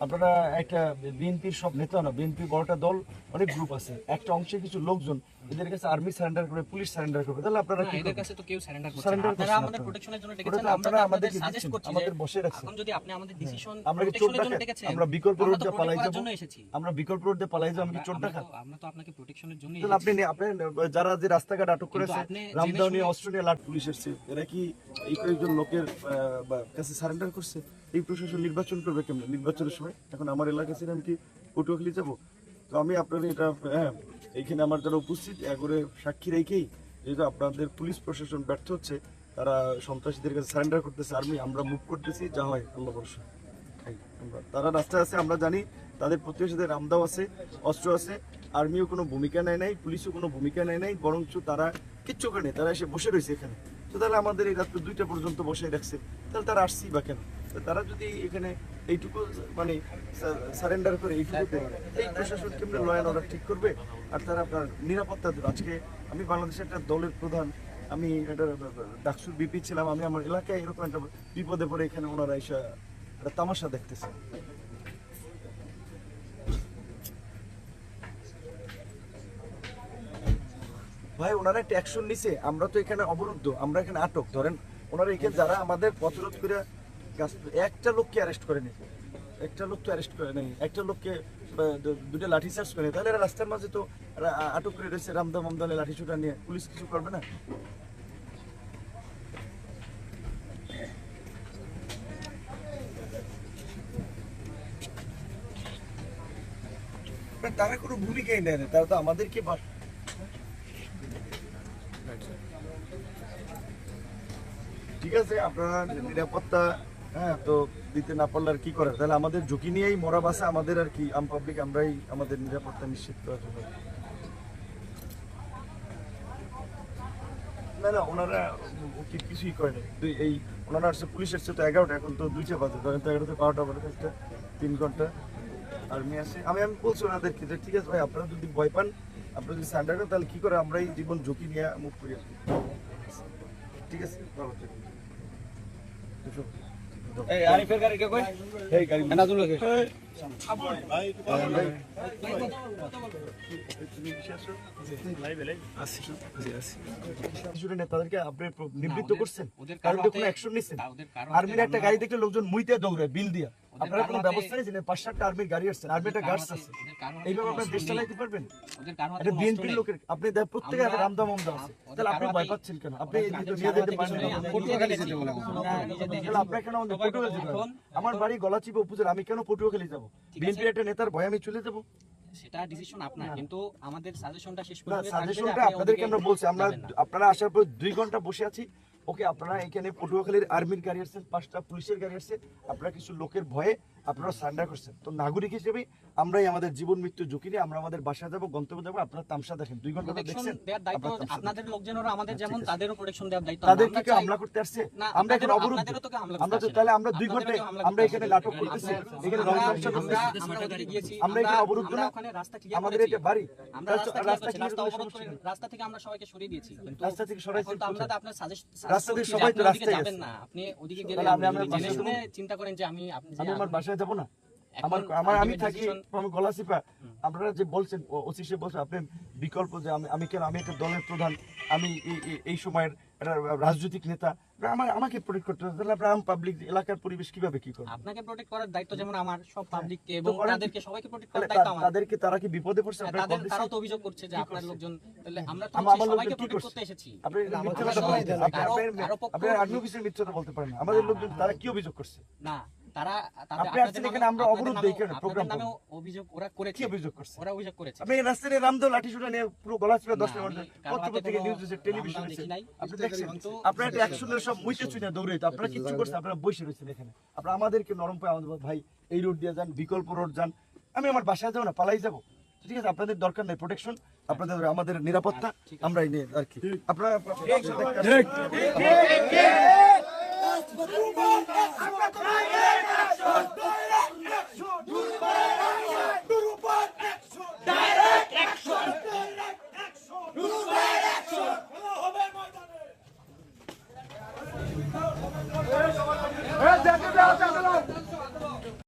আপনারা একটা বিএনপির সব নেতা না বিএনপি বড়টা দল অনেক গ্রুপ আছে। একটা অংশে কিছু লোকজন এদের কাছে আর্মি সারেন্ডার করে পুলিশ সারেন্ডার করবে। তাহলে আপনারা কি এদের কাছে তো কেউ সারেন্ডার করছে না। আপনারা আমাদের প্রোটেকশনের জন্য ওটা ডেকেছেন আমরা তো সাজেস্ট করছি আমাদের বসে রাখছেন। এখন যদি আপনি আমাদের ডিসিশন আমরা কি চোর প্রোটেকশনের জন্য ডেকেছেন আমরা বিকল্প রোড দিয়ে পালাই যাব? জন্য আমরা বিকল্প রোড দিয়ে পালাই যাব চোর আমরা ডাকাত তো- আমরা তো আপনাকে প্রোটেকশনের জন্য তাহলে আপনি আপনি যারা যে রাস্তাঘাট আটক করেছে রামদাউনি অস্ট্রেলিয়া লাট পুলিশ এসছে এরা কি এই কয়েকজন লোকের কাছে সারেন্ডার করছে? এই প্রশাসন নির্বাচন করবে কেমন? নির্বাচনের সময়? এখন আমার এলাকা ছিল আমি কি পটুয়াখালী যাব? তো আমি আপনার এটা হ্যাঁ এইখানে আমার যারা উপস্থিত একবারে সাক্ষী রেখেই যেহেতু আপনাদের পুলিশ প্রশাসন ব্যর্থ হচ্ছে, তারা সন্ত্রাসীদের কাছে সারেন্ডার করতেছে আর্মি আমরা মুভ করতেছি, যা হয়, আল্লাহ আমরা- তারা রাস্তায় আছে, আমরা জানি, তাদের প্রতিবেশীদের রামদাও আছে, অস্ত্র আছে, আর্মিও কোনো ভূমিকা নেয় নাই, পুলিশও কোনো ভূমিকা নেয় নাই, বরঞ্চ তারা কিচ্ছু করে তারা এসে বসে রয়েছে এখানে। তো তাহলে আমাদের এই রাত্র দুইটা পর্যন্ত বসে রাখছে। তাহলে তারা আসছি বা কেন? তারা যদি এখানে এইটুকু মানে সারেন্ডার করে এইটুকুতে এই প্রশাসন কেমনি ল অ্যান্ড অর্ডার ঠিক করবে? আর তারা আপনার নিরাপত্তা দেবে। আজকে আমি বাংলাদেশের একটা দলের প্রধান, আমি একটা ডাকসুর বিপি ছিলাম, আমি আমার এলাকায় এরকম একটা বিপদে পড়ে এখানে ওনারা এসে একটা তামাশা দেখতেছে। ভাই, ওনারা একটা অ্যাকশন নিছে। আমরা তো এখানে অবরুদ্ধ, আমরা এখানে আটক। ধরেন, ওনারা এখানে যারা আমাদের পথরোধ করে একটা লোককে অ্যারেস্ট করেনি একটা লোক তো অ্যারেস্ট করে নেই একটা লোককে দুটো লাঠি চার্জ করে তাহলে এরা রাস্তার মাঝে তো আটক করে রয়েছে, রামদা মামদালে লাঠি ছুটা নিয়ে। পুলিশ কিছু করবে না? তারা কোনো ভূমিকাই নেয় না। তারা তো আমাদেরকে ঠিক আছে, আপনারা নিরাপত্তা হ্যাঁ তো দিতে না পারলে আর কি করার তাহলে আমাদের ঝুঁকি নিয়েই মরা বাসা আমাদের আর কি, আম পাবলিক আমরাই আমাদের নিরাপত্তা নিশ্চিত করার জন্য। না না, ওনারা কিছুই করে না দুই, এই ওনারা এগারোটা, এখন তো এগারোটা বারোটা তিন ঘণ্টা। আর্মি আমি আমি বলছি ওনাদেরকে যে, ঠিক আছে ভাই, আপনারা যদি ভয় পান আপনারা যদি সান্ডার করেন তাহলে কি করে আমরা এই জীবন ঝুঁকি নিয়ে মুখ করি ঠিক আছে। এই আরিফের গাড়ি কে কই এই গাড়ি। কে? নিবৃত্ত করছেন? আর্মির একটা গাড়ি দেখলে লোকজন মুইতে দৌড়ায় বিল দিয়া। আপনারা কোনো ব্যবস্থা নিয়েছেন পাঁচ সাতটা আর্মির গাড়ি আসছে আর্মি একটা গার্ডস আছে। কারও এইভাবে আপনার দেশ চালাইতে পারবেন? কারও এটা বিএনপির লোকের আপনি প্রত্যেকে মামদা আছে। তাহলে আপনি ভয় পাচ্ছেন কেন? আপনি কারও নিয়ে যেতে পারেন তাহলে আপনার কেন আমাদের সবাই পটুয়াখালী যেতে আমার বাড়ি গলাচিপা উপজেলা আমি কেন পটুয়াখালী যাব? ঠিক বিএনপির একটা নেতার ভয় আমি চলে যাব? সেটা ডিসিশন আপনার কিন্তু আমাদের সাজেশনটা শেষ যে সাজেশনটা আপনি আপনাদেরকে আমরা বলছি আমরা আপনারা আসার পর দুই ঘণ্টা বসে আছি। ওকে আপনারা এখানে পটুয়াখালীর আর্মির গাড়ি আসছেন পাঁচটা পুলিশের গাড়ি আসছে আপনারা কিছু লোকের ভয়ে আপনারা সান্ডার করছেন। তো নাগরিক হিসেবে আমরাই আমাদের জীবন মৃত্যু ঝুঁকি নিয়ে আমরা আমাদের বাসা যাব গন্তব্য যাব আপনারা তামসা দেখেন। দুই ঘণ্টা দেখছেন আপনাদের লোকজনেরও আমাদের যেমন তাদেরও প্রোটেকশন দেওয়ার দায়িত্ব তাদের কি হামলা করতে আসছে। আমরা এখানে হামলা আমরা তো তাহলে আমরা দুই ঘন্টায় আমরা এখানে নাটক করতেছি। এখানে আমরা- রং তামসা করতেছি। আমরা- আমরা গিয়েছি, আমরা এখানে অবরুদ্ধ আমরা না আমাদের এটা বাড়ি। আমরা রাস্তা- রাস্তা অবরোধ করে রাস্তা থেকে আমরা সবাইকে সরিয়ে দিয়েছি। কিন্তু রাস্তা থেকে সরাইছেন এখন আমরা তো আপনার সাজেস্ট রাস্তা থেকে সবাই তো রাস্তায় যাবেন না। আপনি ওদিকে গেলে আপনি? চিন্তা করেন যে আমি আপনি আমার বাসায় যাব না? আমার আমার আমি থাকি decision- আপনারা যে বলছেন ওসি সে বলছে আপনি বিকল্প যে আমি আমি কেন আমি একটা দলের প্রধান আমি এই- এই- এই সময়ের রাজনৈতিক নেতা। আমার আমাকে প্রোটেক্ট করতে হবে। তাহলে আপনারা পাবলিক এলাকার পরিবেশ কীভাবে কি করবে আপনাকে প্রোটেক্ট করার দায়িত্ব যেমন আমার সব পাবলিককে এবং তাদেরকে সবাইকে প্রোটেক্ট করার দায়িত্ব আমার। তাদেরকে তারা কি বিপদে পড়ছে? হ্যাঁ, আপনারা তাদের কল তো অভিযোগ করছে যে আপনার লোকজন তাহলে আমরা তো আমার- হচ্ছে আমার সবাইকে প্রোটেক্ট করতে এসেছি। আপনি মিথ্যা আমাদের কথা বলছেন। আপনি- কারো- আপনি- কারও পক্ষ- আপনি আর্মি অফিসের মিথ্যা কথা বলতে পারেন আমাদের লোকজন তারা কি অভিযোগ করছে? না তারা তাদের আপনি আপনাদের আসছেন নামে- এখানে, আমরা অবরোধ নামেও- দেখে না, আপনাদের অভিযোগ ওরা করেছে। অভিযোগ করছে? ওরা অভিযোগ করেছে। আপনি রাস্তায় রামদল লাঠি শুনে নিয়ে পুরো গলা চিপে দশ মিনিট আমি কারও পত্র হাতে থেকে কোনো নিউজ এসে টেলিভিশন হামলা এসে দেখি নাই। আপনি দেখছেন? আপনারা একটা অ্যাকশনের সব মুইতে চুনে দৌড়াইতে। আপনারা কিচ্ছু করছে আপনারা বসে রয়েছেন এখানে। আপনারা আমাদেরকে নরম পায় আমাদের ভাই এই রোড দিয়ে যান বিকল্প রোড যান। আমি আমার বাসায় যাব না পালাই যাব। ঠিক আছে আপনাদের দরকার নেই প্রোটেকশন আপনাদের আমাদের নিরাপত্তা আমরা নিয়ে আর কি। আপনারা